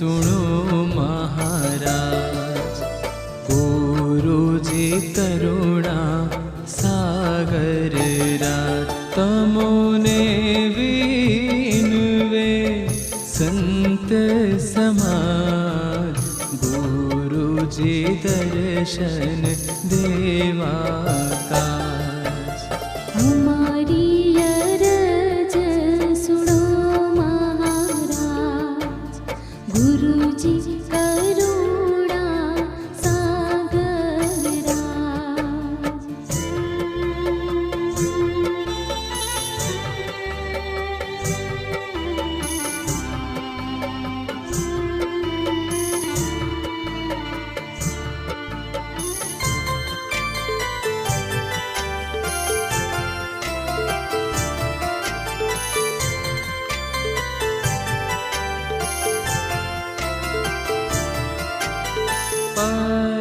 સુણો મહારાજ ગુરુજી કરુણા સાગર રાજ તમોને વિનવે સંત સમાજ ગુરુજી દર્શન દેવા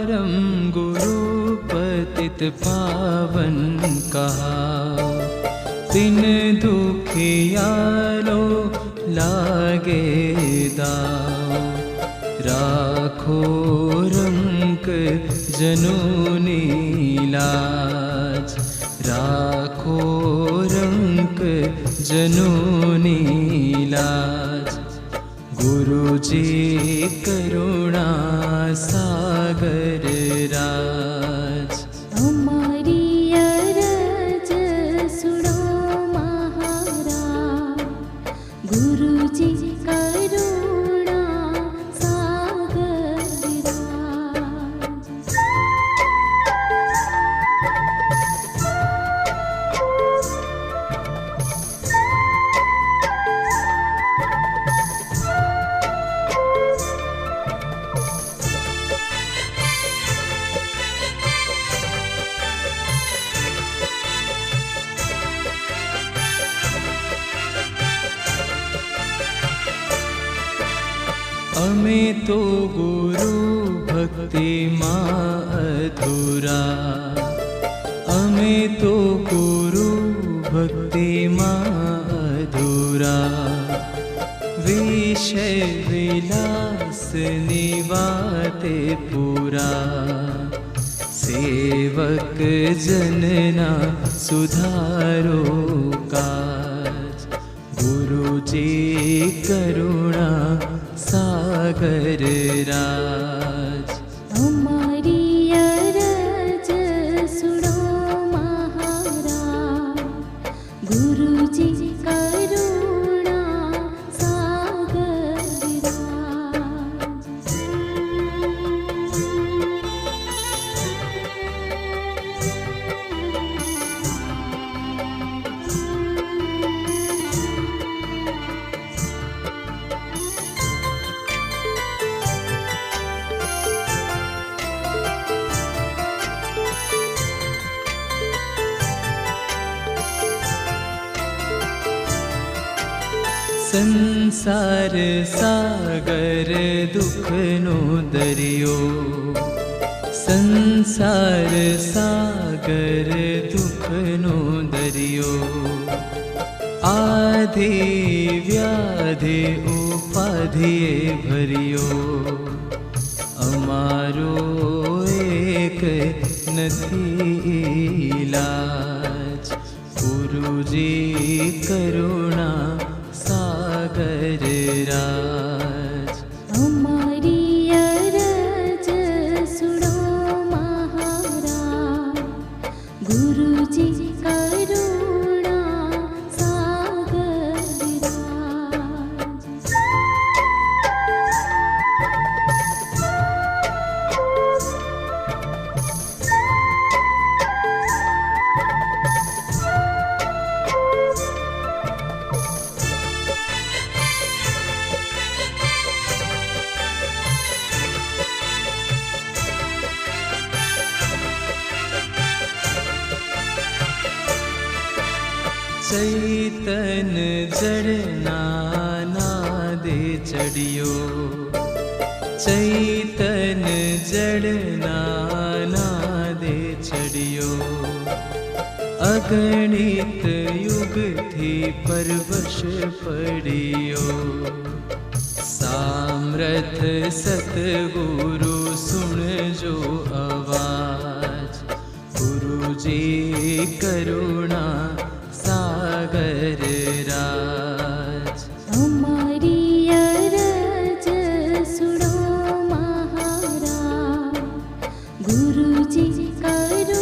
परम गुरु पतित पावन कहा तिन दुखियालो लागे दाओ राखो रंक जनोनी लाज राखो रंक जनोनी लाज गुरुजी करुणा सागर तेरा અમે તો ગુરુ ભક્તિમાં અધૂરા. અમે તો ગુરુ ભક્તિમાં અધૂરા. વિષય વિલાસની વાતે પૂરા. સેવક જનના સુધારો કાજ. ગુરુજી કરુણા સાગર સંસાર સાગર દુઃખનો દરિયો સંસાર સાગર દુઃખનો દરિયો આધે વ્યાધે ઉપાધિએ ભર્યો અમારો એક નથી ગુરુજી કરુણા ચડિયો ચૈતન જડના નાદે ચડ્યો અગણિત યુગથી પરવશ પડ્યો. સમર્થ સતગુરુ સુણજો અવાજ. ગુરુજી કરુણા સાગર ગુરુજી કરુણા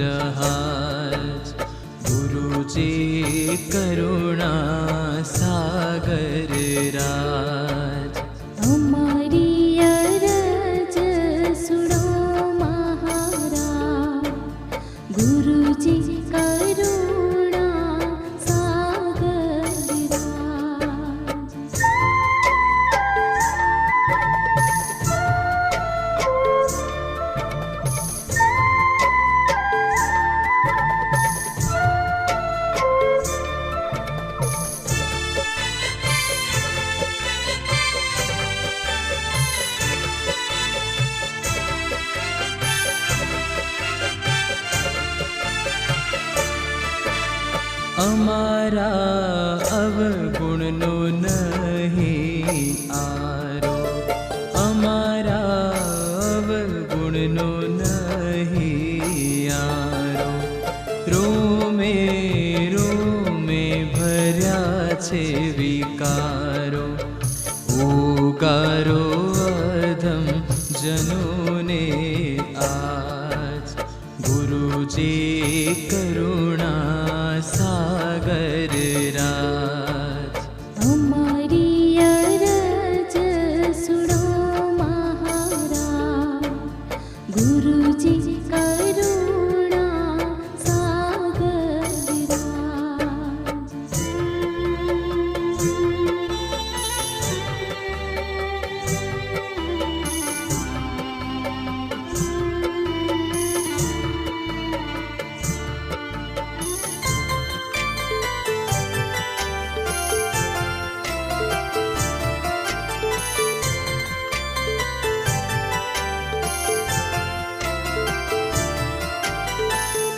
जहाज गुरुजी करुणा અવગુણનો નહીં આરો અમારા અવગુણનો નહીં આરો રોમે રોમે ભર્યા છે વિકારો ઉગારો અધમ જનોને આજ ગુરુજી કરુણા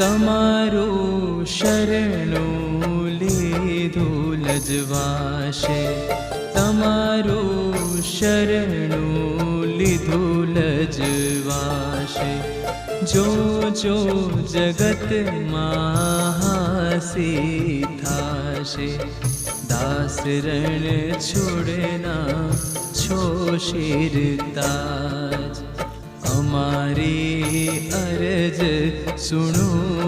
તમારું શરણું લીધું લજવાશે તમારું શરણું લીધું લજવાશે જો જો જગતમાં હાસી થાશે દાસરણ છોડના છો શિરતાજ અમારી અરજ સુણો.